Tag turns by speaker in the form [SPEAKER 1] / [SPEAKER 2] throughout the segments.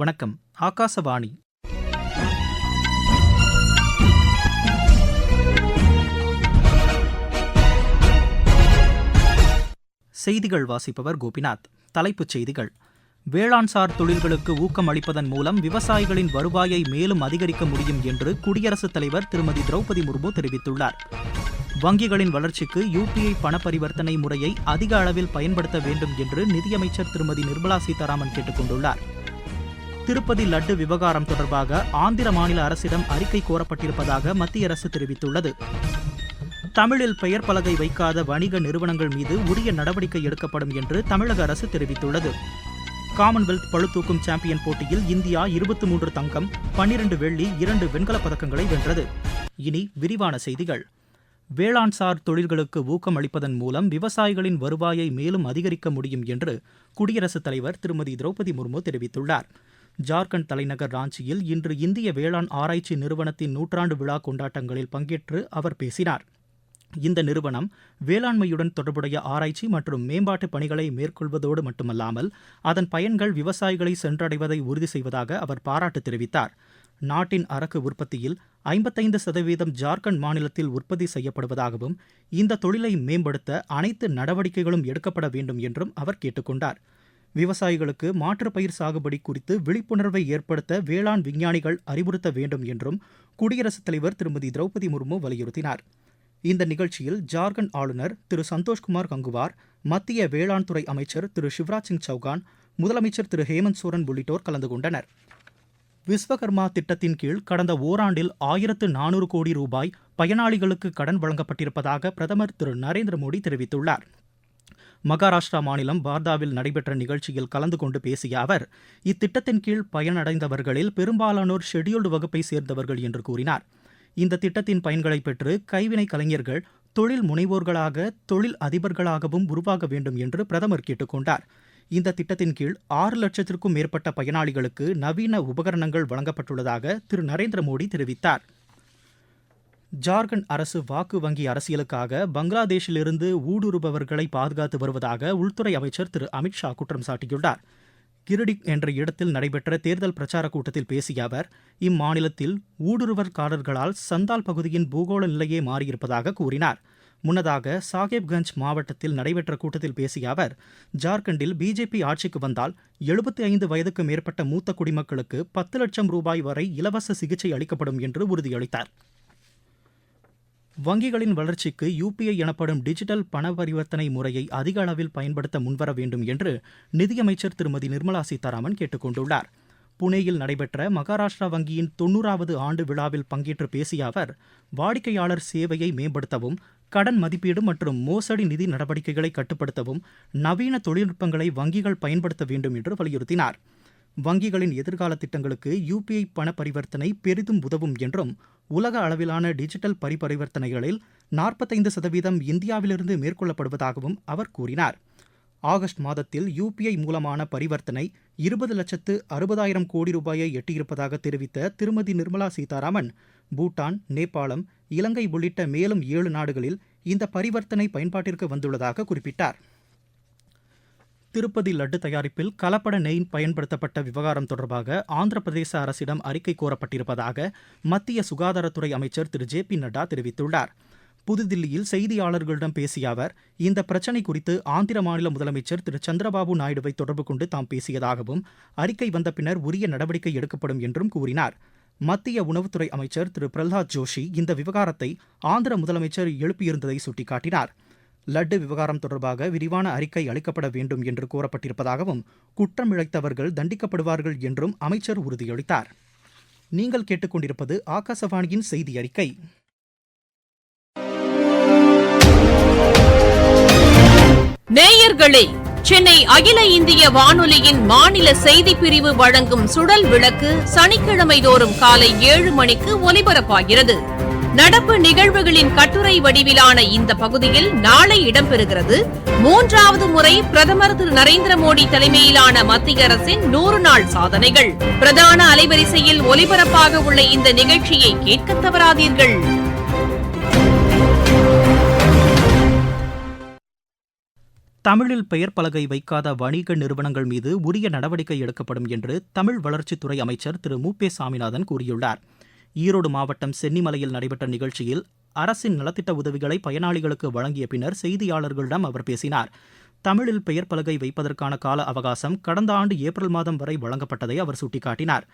[SPEAKER 1] வணக்கம் ஆகாசவாணி செய்திகள் வாசிப்பவர் கோபிநாத் தலைப்புச் செய்திகள் வேளாண்சார் தொழில்களுக்கு ஊக்கம் அளிப்பதன் மூலம் விவசாயிகளின் வருவாயை மேலும் அதிகரிக்க முடியும் என்று குடியரசுத் தலைவர் திருமதி திரௌபதி முர்மு தெரிவித்துள்ளார் வங்கிகளின் வளர்ச்சிக்கு யூபிஐ பண பரிவர்த்தனை முறையை அதிக அளவில் பயன்படுத்த வேண்டும் என்று நிதியமைச்சர் திருமதி நிர்மலா சீதாராமன் கேட்டுக் கொண்டுள்ளார் திருப்பதி லட்டு விவகாரம் தொடர்பாக ஆந்திர மாநில அரசிடம் அறிக்கை கோரப்பட்டிருப்பதாக மத்திய அரசு தெரிவித்துள்ளது தமிழில் பெயர் பலகை வைக்காத வணிக நிறுவனங்கள் மீது உரிய நடவடிக்கை எடுக்கப்படும் என்று தமிழக அரசு தெரிவித்துள்ளது காமன்வெல்த் பழுத்தூக்கும் சாம்பியன் போட்டியில் இந்தியா இருபத்தி மூன்று தங்கம் பன்னிரண்டு வெள்ளி இரண்டு வெண்கலப் பதக்கங்களை வென்றது இனி விரிவான செய்திகள் வேளாண்சார் தொழில்களுக்கு ஊக்கம் அளிப்பதன் மூலம் விவசாயிகளின் வருவாயை மேலும் அதிகரிக்க முடியும் என்று குடியரசுத் தலைவர் திருமதி திரௌபதி முர்மு தெரிவித்துள்ளார் ஜார்க்கண்ட் தலைநகர் ராஞ்சியில் இன்று இந்திய வேளாண் ஆராய்ச்சி நிறுவனத்தின் நூற்றாண்டு விழா கொண்டாட்டங்களில் பங்கேற்று அவர் பேசினார் இந்த நிறுவனம் வேளாண்மையுடன் தொடர்புடைய ஆராய்ச்சி மற்றும் மேம்பாட்டு பணிகளை மேற்கொள்வதோடு மட்டுமல்லாமல் அதன் பயன்கள் விவசாயிகளை சென்றடைவதை உறுதி செய்வதாக அவர் பாராட்டு தெரிவித்தார் நாட்டின் அரக்கு உற்பத்தியில் ஐம்பத்தைந்து சதவீதம் ஜார்க்கண்ட் மாநிலத்தில் உற்பத்தி செய்யப்படுவதாகவும் இந்த தொழிலை மேம்படுத்த அனைத்து நடவடிக்கைகளும் எடுக்கப்பட வேண்டும் என்றும் அவர் கேட்டுக்கொண்டார் விவசாயிகளுக்கு மாற்றுப்பயிர் சாகுபடி குறித்து விழிப்புணர்வை ஏற்படுத்த வேளாண் விஞ்ஞானிகள் அறிவுறுத்த வேண்டும் என்றும் குடியரசுத் தலைவர் திருமதி திரௌபதி முர்மு வலியுறுத்தினார் இந்த நிகழ்ச்சியில் ஜார்க்கண்ட் ஆளுநர் திரு சந்தோஷ்குமார் கங்குவார் மத்திய வேளாண் துறை அமைச்சர் திரு சிவராஜ் சிங் சௌகான் முதலமைச்சர் திரு ஹேமந்த் சோரன் உள்ளிட்டோர் கலந்து கொண்டனர் விஸ்வகர்மா திட்டத்தின் கீழ் கடந்த ஓராண்டில் ஆயிரத்து நானூறு கோடி ரூபாய் பயனாளிகளுக்கு கடன் வழங்கப்பட்டிருப்பதாக பிரதமர் திரு நரேந்திர மோடி தெரிவித்துள்ளார் மகாராஷ்டிரா மாநிலம் பார்தாவில் நடைபெற்ற நிகழ்ச்சியில் கலந்து கொண்டு பேசிய அவர் இத்திட்டத்தின் கீழ் பயனடைந்தவர்களில் பெரும்பாலானோர் ஷெடியூல்டு வகுப்பை சேர்ந்தவர்கள் என்று கூறினார் இந்த திட்டத்தின் பயன்களை பெற்று கைவினை கலைஞர்கள் தொழில் முனைவோர்களாக தொழில் அதிபர்களாகவும் உருவாக வேண்டும் என்று பிரதமர் கேட்டுக்கொண்டார் இந்த திட்டத்தின் கீழ் ஆறு லட்சத்திற்கும் மேற்பட்ட பயனாளிகளுக்கு நவீன உபகரணங்கள் வழங்கப்பட்டுள்ளதாக திரு நரேந்திர மோடி தெரிவித்தார் ஜார்க்கண்ட் அரசு வாக்கு வங்கி அரசியலுக்காக பங்களாதேஷிலிருந்து ஊடுருபவர்களை பாதுகாத்து வருவதாக உள்துறை அமைச்சர் திரு அமித்ஷா குற்றம் சாட்டியுள்ளார் கிரிடிக் என்ற இடத்தில் நடைபெற்ற தேர்தல் பிரச்சார கூட்டத்தில் பேசிய அவர் இம்மாநிலத்தில் ஊடுருவற்காரர்களால் சந்தால் பகுதியின் பூகோள நிலையே மாறியிருப்பதாக கூறினார் முன்னதாக சாகேப்கஞ்ச் மாவட்டத்தில் நடைபெற்ற கூட்டத்தில் பேசிய அவர் ஜார்க்கண்டில் பிஜேபி ஆட்சிக்கு வந்தால் எழுபத்தி ஐந்து வயதுக்கு மேற்பட்ட மூத்த குடிமக்களுக்கு பத்து லட்சம் ரூபாய் வரை இலவச சிகிச்சை அளிக்கப்படும் என்று உறுதியளித்தார் வங்கிகளின் வளர்ச்சிக்கு யுபிஐ எனப்படும் டிஜிட்டல் பண பரிவர்த்தனை முறையை அதிக அளவில் பயன்படுத்த முன்வர வேண்டும் என்று நிதியமைச்சர் திருமதி நிர்மலா சீதாராமன் கேட்டுக் கொண்டுள்ளார் புனேயில் நடைபெற்ற மகாராஷ்டிரா வங்கியின் தொன்னூறாவது ஆண்டு விழாவில் பங்கேற்று பேசிய அவர் வாடிக்கையாளர் சேவையை மேம்படுத்தவும் கடன் மதிப்பீடு மற்றும் மோசடி நிதி நடவடிக்கைகளை கட்டுப்படுத்தவும் நவீன தொழில்நுட்பங்களை வங்கிகள் பயன்படுத்த வேண்டும் என்று வலியுறுத்தினார் வங்கிகளின் எதிர்கால திட்டங்களுக்கு யுபிஐ பண பரிவர்த்தனை பெரிதும் உதவும் என்றும் உலக அளவிலான டிஜிட்டல் பரிபரிவர்த்தனைகளில் நாற்பத்தைந்து சதவீதம் இந்தியாவிலிருந்து மேற்கொள்ளப்படுவதாகவும் அவர் கூறினார் ஆகஸ்ட் மாதத்தில் யுபிஐ மூலமான பரிவர்த்தனை இருபது லட்சத்து அறுபதாயிரம் கோடி ரூபாயை எட்டியிருப்பதாக தெரிவித்த திருமதி நிர்மலா சீதாராமன் பூட்டான் நேபாளம் இலங்கை உள்ளிட்ட மேலும் ஏழு நாடுகளில் இந்த பரிவர்த்தனை பயன்பாட்டிற்கு வந்துள்ளதாக குறிப்பிட்டார் திருப்பதி லட்டு தயாரிப்பில் கலப்பட நெய் பயன்படுத்தப்பட்ட விவகாரம் தொடர்பாக ஆந்திர பிரதேச அரசிடம் அறிக்கை கோரப்பட்டிருப்பதாக மத்திய சுகாதாரத்துறை அமைச்சர் திரு ஜே பி நட்டா தெரிவித்துள்ளார் புதுதில்லியில் செய்தியாளர்களிடம் பேசிய அவர் இந்த பிரச்சினை குறித்து ஆந்திர மாநில முதலமைச்சர் திரு சந்திரபாபு நாயுடுவை தொடர்பு கொண்டு தாம் பேசியதாகவும் அறிக்கை வந்த பின்னர் உரிய நடவடிக்கை எடுக்கப்படும் என்றும் கூறினார் மத்திய உணவுத்துறை அமைச்சர் திரு பிரல்ஹாத் ஜோஷி இந்த விவகாரத்தை ஆந்திர முதலமைச்சர் எழுப்பியிருந்ததை சுட்டிக்காட்டினாா் லட்டு விவகாரம் தொடர்பாக விரிவான அறிக்கை அளிக்கப்பட வேண்டும் என்று கூறப்பட்டிருப்பதாகவும் குற்றம் இழைத்தவர்கள் தண்டிக்கப்படுவார்கள் என்றும் அமைச்சர் உறுதியளித்தார் நீங்கள் கேட்டுக்கொண்டிருப்பது ஆகாசவாணியின் செய்தி அறிக்கை நேயர்களே சென்னை அகில இந்திய வானொலியின் மாநில செய்தி பிரிவு வழங்கும் சுடல் விளக்கு சனிக்கிழமை தோறும் காலை ஏழு மணிக்கு ஒலிபரப்பாகிறது நடப்பு நிகழ்வுகளின் கட்டுரை வடிவிலான இந்த பகுதியில் நாளை இடம்பெறுகிறது மூன்றாவது முறை பிரதமர் திரு நரேந்திர மோடி தலைமையிலான மத்திய அரசின் நூறு நாள் சாதனைகள் பிரதான அலைவரிசையில் ஒலிபரப்பாக உள்ள இந்த நிகழ்ச்சியை கேட்க தவறாதீர்கள் தமிழில் பெயர் பலகை வைக்காத வணிக நிறுவனங்கள் மீது உரிய நடவடிக்கை எடுக்கப்படும் என்று தமிழ் வளர்ச்சித்துறை அமைச்சர் திரு மு பே சாமிநாதன் கூறியுள்ளார் ஈரோடு மாவட்டம் சென்னிமலையில் நடைபெற்ற நிகழ்ச்சியில் அரசின் நலத்திட்ட உதவிகளை பயனாளிகளுக்கு வழங்கிய பின்னர் செய்தியாளர்களிடம் அவர் பேசினார் தமிழில் பெயர் பலகை வைப்பதற்கான கால அவகாசம் கடந்த ஆண்டு ஏப்ரல் மாதம் வரை வழங்கப்பட்டதை அவர் சுட்டிக்காட்டினார்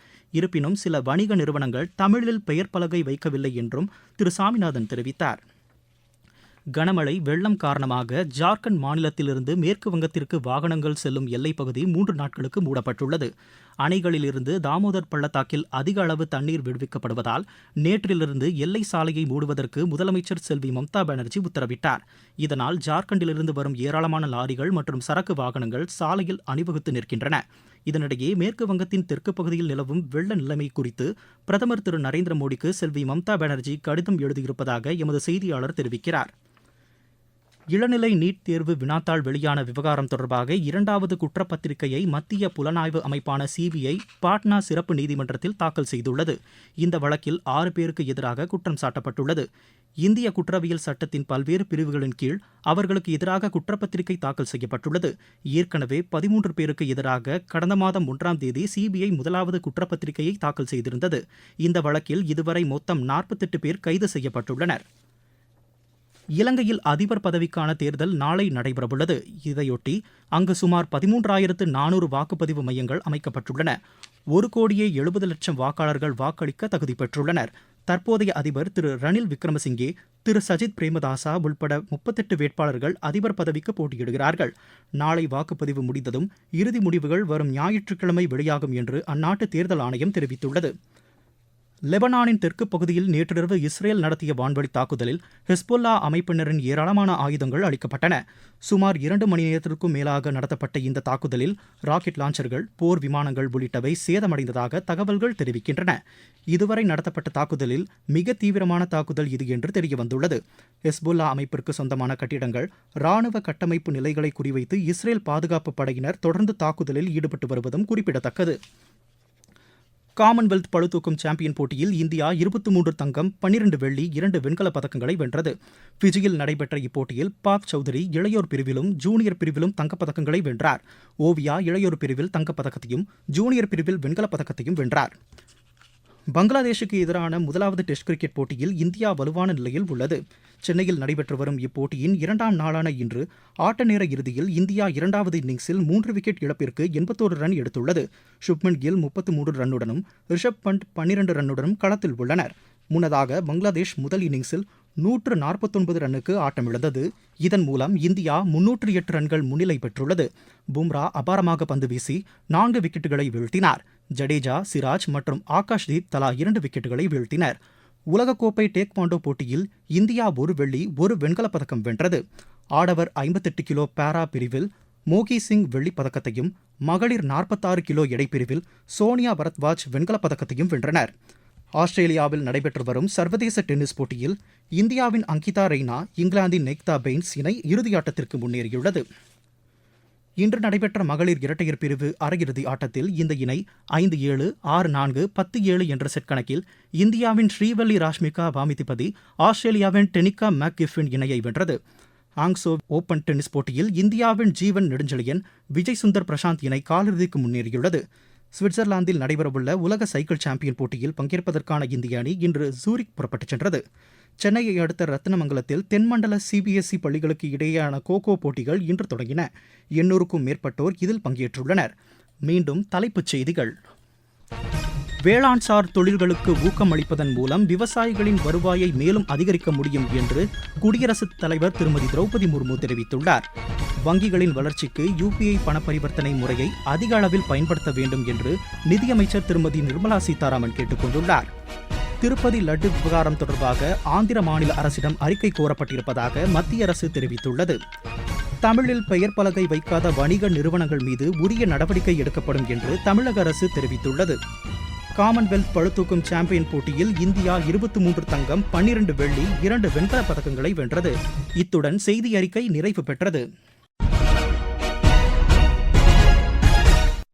[SPEAKER 1] இருப்பினும் சில வணிக நிறுவனங்கள் தமிழில் பெயர் பலகை வைக்கவில்லை என்றும் திரு சாமிநாதன் தெரிவித்தார் கனமழை வெள்ளம் காரணமாக ஜார்க்கண்ட் மாநிலத்திலிருந்து மேற்கு வங்கத்திற்கு வாகனங்கள் செல்லும் எல்லைப் பகுதி மூன்று நாட்களுக்கு மூடப்பட்டுள்ளது அணைகளிலிருந்து தாமோதர் பள்ளத்தாக்கில் அதிக அளவு தண்ணீர் விடுவிக்கப்படுவதால் நேற்றிலிருந்து எல்லை சாலையை மூடுவதற்கு முதலமைச்சர் செல்வி மம்தா பானர்ஜி உத்தரவிட்டார் இதனால் ஜார்க்கண்டிலிருந்து வரும் ஏராளமான லாரிகள் மற்றும் சரக்கு வாகனங்கள் சாலையில் அணிவகுத்து நிற்கின்றன இதனிடையே மேற்கு வங்கத்தின் தெற்கு பகுதியில் நிலவும் வெள்ள நிலைமை குறித்து பிரதமர் திரு நரேந்திர மோடிக்கு செல்வி மம்தா பானர்ஜி கடிதம் எழுதியிருப்பதாக எமது செய்தியாளர் தெரிவிக்கிறார் இளநிலை நீட் தேர்வு வினாத்தாள் வெளியான விவகாரம் தொடர்பாக இரண்டாவது குற்றப்பத்திரிகையை மத்திய புலனாய்வு அமைப்பான சிபிஐ பாட்னா சிறப்பு நீதிமன்றத்தில் தாக்கல் செய்துள்ளது இந்த வழக்கில் ஆறு பேருக்கு எதிராக குற்றம் சாட்டப்பட்டுள்ளது இந்திய குற்றவியல் சட்டத்தின் பல்வேறு பிரிவுகளின் கீழ் அவர்களுக்கு எதிராக குற்றப்பத்திரிகை தாக்கல் செய்யப்பட்டுள்ளது ஏற்கனவே பதிமூன்று பேருக்கு எதிராக கடந்த மாதம் ஒன்றாம் தேதி சிபிஐ முதலாவது குற்றப்பத்திரிகையை தாக்கல் செய்திருந்தது இந்த வழக்கில் இதுவரை மொத்தம் நாற்பத்தெட்டு பேர் கைது செய்யப்பட்டுள்ளனா் இலங்கையில் அதிபர் பதவிக்கான தேர்தல் நாளை நடைபெறவுள்ளது இதையொட்டி அங்கு சுமார் பதிமூன்றாயிரத்து நானூறு வாக்குப்பதிவு மையங்கள் அமைக்கப்பட்டுள்ளன ஒரு கோடியே எழுபது லட்சம் வாக்காளர்கள் வாக்களிக்க தகுதி பெற்றுள்ளனர் தற்போதைய அதிபர் திரு ரணில் விக்ரமசிங்கே திரு சஜித் பிரேமதாசா உள்பட முப்பத்தெட்டு வேட்பாளர்கள் அதிபர் பதவிக்கு போட்டியிடுகிறார்கள் நாளை வாக்குப்பதிவு முடிந்ததும் இறுதி முடிவுகள் வரும் ஞாயிற்றுக்கிழமை வெளியாகும் என்று அந்நாட்டு தேர்தல் ஆணையம் தெரிவித்துள்ளது லெபனானின் தெற்கு பகுதியில் நேற்றிரவு இஸ்ரேல் நடத்திய வான்வழி தாக்குதலில் ஹெஸ்புல்லா அமைப்பினரின் ஏராளமான ஆயுதங்கள் அளிக்கப்பட்டன சுமார் இரண்டு மணி நேரத்திற்கும் மேலாக நடத்தப்பட்ட இந்த தாக்குதலில் ராக்கெட் லாஞ்சர்கள் போர் விமானங்கள் உள்ளிட்டவை சேதமடைந்ததாக தகவல்கள் தெரிவிக்கின்றன இதுவரை நடத்தப்பட்ட தாக்குதலில் மிக தீவிரமான தாக்குதல் இது என்று தெரியவந்துள்ளது ஹெஸ்புல்லா அமைப்பிற்கு சொந்தமான கட்டிடங்கள் ராணுவ கட்டமைப்பு நிலைகளை குறிவைத்து இஸ்ரேல் பாதுகாப்பு படையினர் தொடர்ந்து தாக்குதலில் ஈடுபட்டு வருவதும் குறிப்பிடத்தக்கது காமன்வெல்த் பழுதூக்கும் சாம்பியன் போட்டியில் இந்தியா இருபத்தி மூன்று தங்கம் பன்னிரண்டு வெள்ளி இரண்டு வெண்கலப் பதக்கங்களை வென்றது பிஜியில் நடைபெற்ற இப்போட்டியில் பாக் சௌதரி இளையோர் பிரிவிலும் ஜூனியர் பிரிவிலும் தங்கப்பதக்கங்களை வென்றார் ஓவியா இளையோர் பிரிவில் தங்கப்பதக்கத்தையும் ஜூனியர் பிரிவில் வெண்கலப் பதக்கத்தையும் வென்றார் பங்களாதேஷுக்கு எதிரான முதலாவது டெஸ்ட் கிரிக்கெட் போட்டியில் இந்தியா வலுவான நிலையில் உள்ளது சென்னையில் நடைபெற்று வரும் இப்போட்டியின் இரண்டாம் நாளான இன்று ஆட்ட நேர இறுதியில் இந்தியா இரண்டாவது இன்னிங்ஸில் மூன்று விக்கெட் இழப்பிற்கு எண்பத்தோரு ரன் எடுத்துள்ளது சுப்மன் கில் முப்பத்து மூன்று ரன்னுடனும் ரிஷப் பண்ட் பன்னிரண்டு ரன்னுடனும் களத்தில் உள்ளனர் முன்னதாக பங்களாதேஷ் முதல் இன்னிங்ஸில் நூற்று நாற்பத்தொன்பது ரன்னுக்கு ஆட்டமிழந்தது இதன் மூலம் இந்தியா முன்னூற்று எட்டு ரன்கள் முன்னிலை பெற்றுள்ளது பும்ரா அபாரமாக பந்து வீசி நான்கு விக்கெட்டுகளை வீழ்த்தினார் ஜடேஜா சிராஜ் மற்றும் ஆகாஷ்தீப் தலா இரண்டு விக்கெட்டுகளை வீழ்த்தினர் உலகக்கோப்பை டேக்வாண்டோ போட்டியில் இந்தியா ஒரு வெள்ளி ஒரு வெண்கலப் பதக்கம் வென்றது ஆடவர் ஐம்பத்தெட்டு கிலோ பேரா பிரிவில் மோகி சிங் வெள்ளிப் பதக்கத்தையும் மகளிர் நாற்பத்தாறு கிலோ எடை பிரிவில் சோனியா பரத்வாஜ் வெண்கலப் பதக்கத்தையும் வென்றனர் ஆஸ்திரேலியாவில் நடைபெற்று வரும் சர்வதேச டென்னிஸ் போட்டியில் இந்தியாவின் அங்கிதா ரெய்னா இங்கிலாந்தின் நெக்தா பெயின்ஸ் இணை இறுதியாட்டத்திற்கு முன்னேறியுள்ளது இன்று நடைபெற்ற மகளிர் இரட்டையர் பிரிவு அரையிறுதி ஆட்டத்தில் இந்த இணை ஐந்து ஏழு ஆறு நான்கு பத்து ஏழு என்ற செட் கணக்கில் இந்தியாவின் ஸ்ரீவல்லி ராஷ்மிகா வாமிதிபதி ஆஸ்திரேலியாவின் டெனிகா மேக்கிஃபின் இணையை வென்றது ஆங்ஸோ ஓபன் டென்னிஸ் போட்டியில் இந்தியாவின் ஜீவன் நெடுஞ்செழியன் விஜய் சுந்தர் பிரசாந்த் இணை காலிறுதிக்கு முன்னேறியுள்ளது சுவிட்சர்லாந்தில் நடைபெறவுள்ள உலக சைக்கிள் சாம்பியன் போட்டியில் பங்கேற்பதற்கான இந்திய அணி இன்று சூரிக் புறப்பட்டுச் சென்றது சென்னையை அடுத்த ரத்னமங்கலத்தில் தென்மண்டல சிபிஎஸ்இ பள்ளிகளுக்கு இடையேயான கோகோ போட்டிகள் இன்று தொடங்கின எண்ணூறுக்கும் மேற்பட்டோர் இதில் பங்கேற்றுள்ளனர் மீண்டும் தலைப்புச் செய்திகள் வேளாண்சார் தொழில்களுக்கு ஊக்கம் அளிப்பதன் மூலம் விவசாயிகளின் வருவாயை மேலும் அதிகரிக்க முடியும் என்று குடியரசுத் தலைவர் திருமதி திரௌபதி முர்மு தெரிவித்துள்ளார் வங்கிகளின் வளர்ச்சிக்கு யுபிஐ பண பரிவர்த்தனை முறையை அதிக அளவில் பயன்படுத்த வேண்டும் என்று நிதியமைச்சர் திருமதி நிர்மலா சீதாராமன் கேட்டுக்கொண்டுள்ளார் திருப்பதி லட்டு விவகாரம் தொடர்பாக ஆந்திர மாநில அரசிடம் அறிக்கை கோரப்பட்டிருப்பதாக மத்திய அரசு தெரிவித்துள்ளது தமிழில் பெயர் பலகை வைக்காத வணிக நிறுவனங்கள் மீது உரிய நடவடிக்கை எடுக்கப்படும் என்று தமிழக அரசு தெரிவித்துள்ளது காமன்வெல்த் பழுத்தூக்கும் சாம்பியன் போட்டியில் இந்தியா இருபத்தி மூன்று தங்கம் பன்னிரண்டு வெள்ளி இரண்டு வெண்கலப் பதக்கங்களை வென்றது இத்துடன் செய்தி அறிக்கை நிறைவு பெற்றது